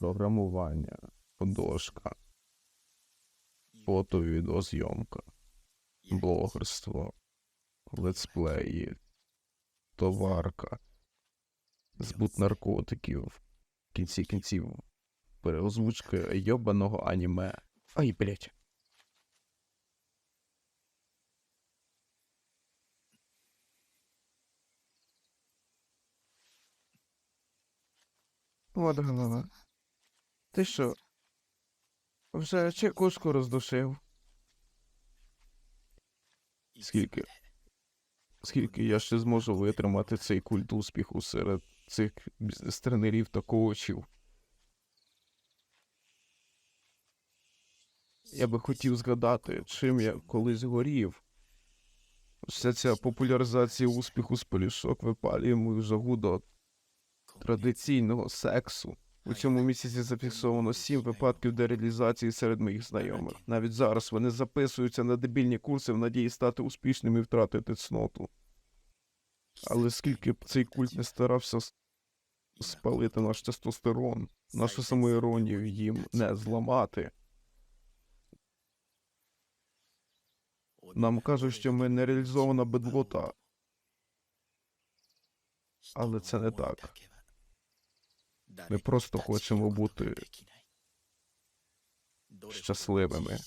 програмування, художка, фото, відеозйомка, блогерство, летсплеї, товарка, збут наркотиків, в кінці кінців, переозвучка йобаного аніме. Ай, блять. От голова. Ти що? Вже чекушку роздушив. Скільки? Скільки я ще зможу витримати цей культ успіху серед цих бізнес-тренерів та коучів? Я би хотів згадати, чим я колись горів. Вся ця популяризація успіху з полішок випалює мою жагу до традиційного сексу. У цьому місяці зафіксовано сім випадків дереалізації серед моїх знайомих. Навіть зараз вони записуються на дебільні курси в надії стати успішними і втратити цноту. Але скільки б цей культ не старався спалити наш тестостерон, нашу самоіронію їм не зламати. Нам кажуть, що ми нереалізована бедлота, але це не так. Ми просто хочемо бути щасливими.